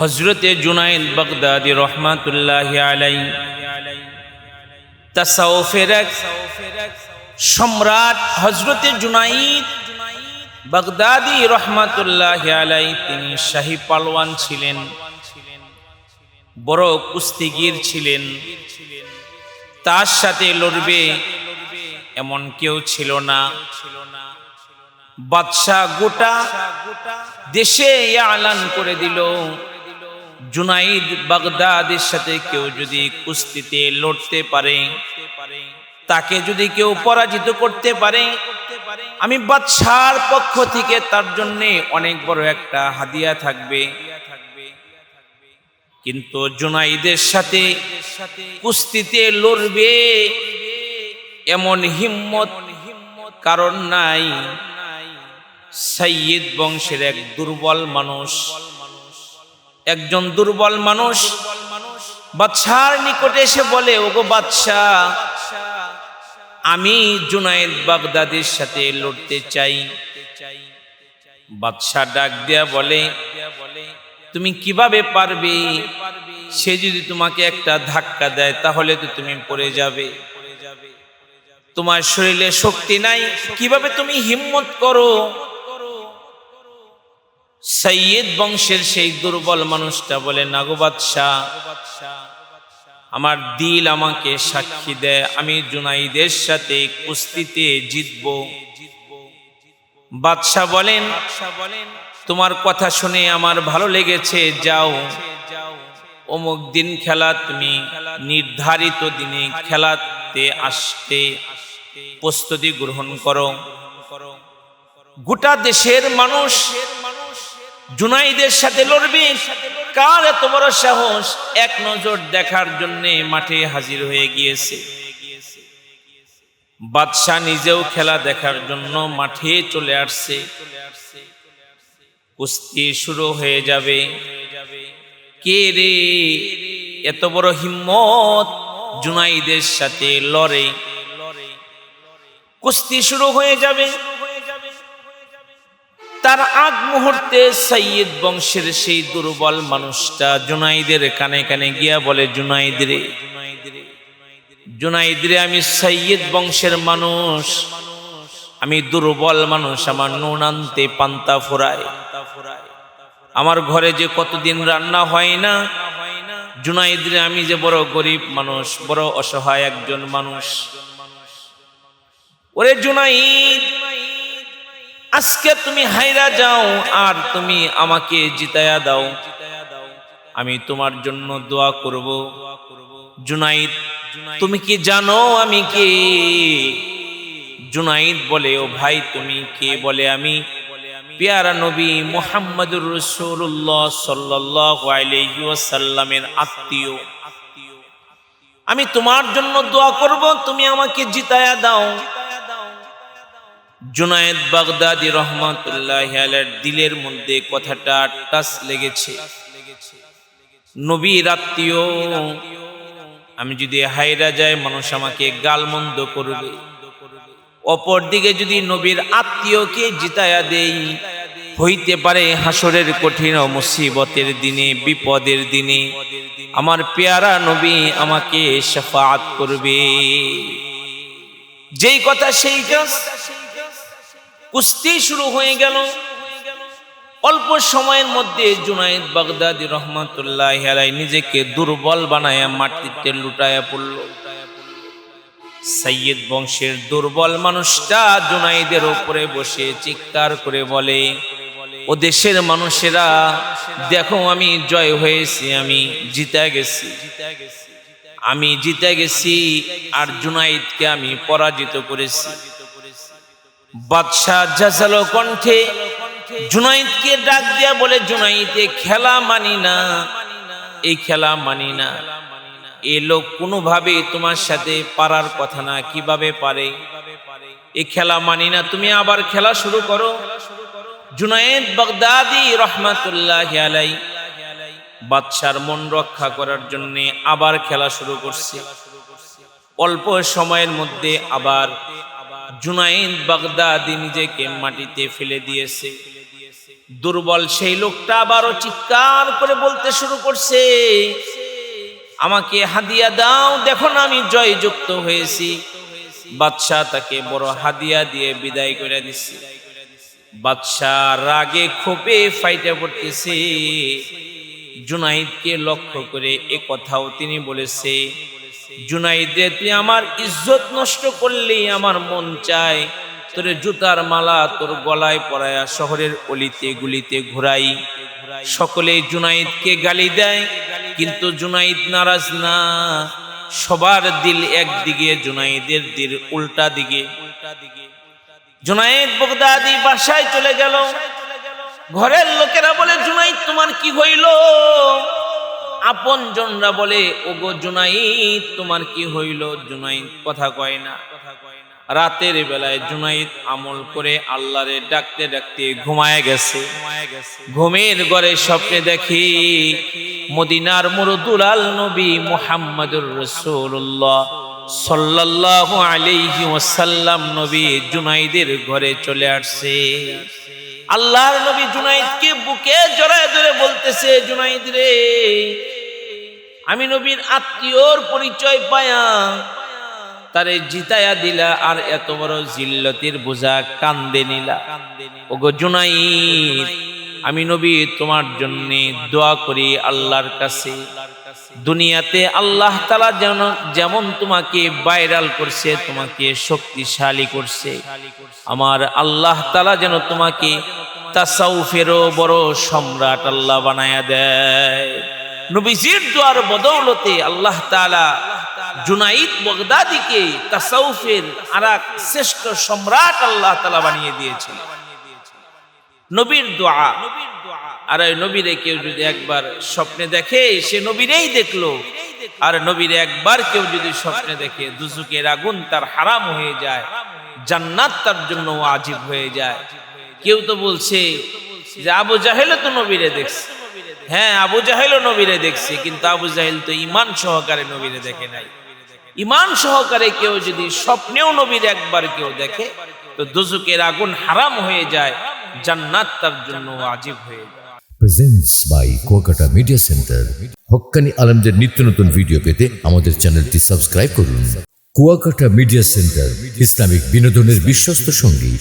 হজরতে জুনাইদ বাগদাদি রহমাতুল্লাহ আলাই সম্রাট হজরতে জুনাইদ বাগদাদি রহমাতুল্লাহ আলাই তিনি শাহী পালওয়ান ছিলেন, বড় কুস্তিগির ছিলেন। তার সাথে লড়বে এমন কেউ ছিল না। বাদশাহ গোটা দেশে আলান করে দিল। জুনাইদ বাগদাদের সাথে কেউ যদি কুস্তিতে লড়তে পারে, তাকে যদি কেউ পরাজিত করতে পারে, আমি বাদশার পক্ষ থেকে তার জন্য অনেক বড় একটা হাদিয়া থাকবে। কিন্তু জুনাইদের সাথে কুস্তিতে লড়বে এমন হিম্মত কারণ নাই। সৈয়দ বংশের এক দুর্বল মানুষ একজন দুর্বল মানুষ বাদশার নিকটে এসে বলে, ওগো বাদশাহ আমি জুনায়েদ বাগদাদের সাথে লড়তে চাই। বাদশাহ ডাক দেয়া বলে, তুমি কীভাবে পারবে? সে যদি তোমাকে একটা ধাক্কা দেয়, তাহলে তো তুমি পড়ে যাবে। তোমার শরীরে শক্তি নাই, কীভাবে তুমি হিম্মত করো? সৈয়দ বংশের সেই দুর্বল মানুষটা বলে নাগো বাদশাহ আমার দিল আমাকে সাক্ষী দেয় আমি জুনাইদের সাথে কুস্তিতে জিতব। বাদশাহ বলেন, তোমার কথা শুনে আমার ভালো লেগেছে, যাও। অমুক দিন খেলা তুমি নির্ধারিত দিনে খেলাতে আসতে প্রস্তুতি গ্রহণ করো। গোটা দেশের মানুষ জুনাইদের সাথে লড়বে? কার এত বড় সাহস? এক নজর দেখার জন্য মাঠে হাজির হয়ে গিয়েছে। বাদশাহ নিজেও খেলা দেখার জন্য মাঠে চলে আসছে। কুস্তি শুরু হয়ে যাবে। কে রে? এত বড় হিম্মত জুনাইদের সাথে লড়ে। কুস্তি শুরু হয়ে যাবে। তার আগ মুহূর্তে সৈয়দ বংশের সেই দুর্বল মানুষটা জুনাইদের কানে কানে গিয়া বলে, জুনাইদরে জুনাইদরে আমি সৈয়দ বংশের মানুষ। আমি দুর্বল মানুষ, আমার নুন আনতে পান্তা ফোরায়। আমার ঘরে যে কতদিন রান্না হয় না, জুনাইদরে আমি যে বড় গরিব মানুষ, বড় অসহায় একজন মানুষ। ওরে জুনাইদ আজকে তুমি হাইরা যাও আর তুমি আমাকে জিতায়া দাও। আমি তোমার জন্য দোয়া করব। জুনাইদ, তুমি কি জানো আমি কে? জুনাইদ বলে, ও ভাই, তুমি কে বলে আমি? পেয়ারা নবী মোহাম্মদুর রসুল্লাহ সাল্লামের আত্মীয়। আমি তোমার জন্য দোয়া করব, তুমি আমাকে জিতায়া দাও। জুনায়েদ বাগদাদি রহমাতুল্লাহ দিলের মধ্যে কথাটা টাস লেগেছে। নবীর আত্মীয় আমি যদি হাইরা যাই, মানুষ আমাকে গালমন্দ করবে। অপর দিকে যদি নবীর আত্মীয়কে জিতায়া দেই, হইতে পারে হাসরের কঠিন মুসিবতের দিনে, বিপদের দিনে। আমার পেয়ারা নবী আমাকে সাফাত করবে। যেই কথা সেই কাজ কুস্তি শুরু হয়ে গেল। অল্প সময়ের মধ্যে জুনাইদ বাগদাদি রহমতুল্লাহ আলাই নিজেকে দুর্বল বানায়া মাটিতে লুটায়া পড়ল। সৈয়দ বংশের দুর্বল মানুষটা জুনাইদের উপরে বসে চিৎকার করে বলে, ও দেশের মানুষেরা, দেখো আমি জয় হয়েছি, আমি জিতে গেছি। আমি জিতে গেছি আর জুনাইদকে আমি পরাজিত করেছি। বাদশাহ জাজালো কণ্ঠে জুনাইদকে ডাক দিয়া বলে, জুনাইদে, খেলা মানি না। এই খেলা মানি না। এ লোক কোনোভাবে তোমার সাথে পারার কথা না, কীভাবে পারে? এই খেলা মানি না। তুমি আবার খেলা শুরু করো। জুনাইদ বাগদাদি রহমাতুল্লাহ আলাই বাদশার মন রক্ষা করার জন্য আবার খেলা শুরু করছে। অল্প সময়ের মধ্যে আবার জুনাইদ বাগদাদি নিজেকে মাটিতে ফেলে দিয়েছে। দুর্বল সেই লোকটা আবারও চিৎকার করে বলতে শুরু করছে, আমাকে হাদিয়া দাও, দেখো না আমি জয়যুক্ত হয়েছি। বাদশাহ তাকে বড় হাদিয়া দিয়ে বিদায় করে দিচ্ছে বাদশাহ রাগে ক্ষোভে ফাইটে পড়তেছে। জুনাইদকে লক্ষ্য করে এ কথাও তিনি বলেছে জুনাইদে, তুই আমার ইজ্জত নষ্ট করলি আমার মন চায়। তোর জুতার মালা তোর গলায় পরায়া শহরের অলিতে গুলিতে ঘুরাই। সকলে জুনাইদকে গালি দেয়, কিন্তু জুনাইদ নারাজ না। সবার দিল একদিকে, জুনাইদের দিল উল্টা দিকে। জুনাইদ বগদাদি বাসায় চলে গেল। ঘরের লোকেরা বলে, জুনাইদ, তোমার কি হইল? আপন জনরা বলে, ওগো জুনাইদ, তোমার কি হইল? জুনাইদ কথা কয় না। রাতের বেলায় জুনাইদ আমল করে আল্লাহরে ডাকতে ডাকতে ঘুমায় গেছে। ঘুমের ঘরে স্বপ্নে দেখি মদিনার মুরদুলাল নবী মুহাম্মদুর রসুল্লাহ সাল্লাল্লাহু আলাইহি ওয়াসাল্লাম নবী জুনাইদের ঘরে চলে আসছে। আল্লাহর নবী জুনাইদকে বুকে জড়ায় ধরে বলতেছে, জুনাইদ রে আমি নবীর আত্মীয়র পরিচয় পায়া, তারে জিতায়া দিলা, আর এত বড় জিল্লতির বোঝা কান্দে নিলা। ওগো জুনাইদ, আমি নবী, তোমার জন্য দোয়া করি আল্লাহর কাছে। দুনিয়াতে আল্লাহ তালা যেন, যেমন তোমাকে ভাইরাল করছে, তোমাকে শক্তিশালী করছে। আমার আল্লাহ তালা যেন তোমাকে তাসাউফেরও বড় সম্রাট আল্লাহ বানায়া দেয়। নবীজির দোয়ার বদৌলতে আল্লাহ তালা জুনাইদ বগদাদিকে তাসাউফের আর শ্রেষ্ঠ সম্রাট আল্লাহ তালা বানিয়ে দিয়েছিল নবীর দোয়া। আর ওই নবীরে কেউ যদি একবার স্বপ্নে দেখে, সে নবীরেই দেখল। আর নবীরে একবার কেউ যদি স্বপ্নে দেখে দুজুকের আগুন তার হারাম হয়ে যায়, জান্নাত তার জন্য আজীব হয়ে যায়। কেউ তো বলছে যে, আবু জাহেলও তো নবীরে দেখছে। হ্যাঁ আবু জাহেলও নবীরে দেখছে, কিন্তু আবু জাহেল তো ইমান সহকারে নবীরে দেখে নাই। ইমান সহকারে কেউ যদি স্বপ্নেও নবীর একবার কেউ দেখে, তো দুজুকের আগুন হারাম হয়ে যায়, জান্নাত তার জন্য আজীব হয়ে যায়। Presents by Kuakata media centre Haqqani আলমদের নিত্য নতুন ভিডিও পেতে আমাদের চ্যানেলটি সাবস্ক্রাইব করুন। কুয়াকাটা মিডিয়া সেন্টার ইসলামিক বিনোদনের বিশ্বস্ত সঙ্গী।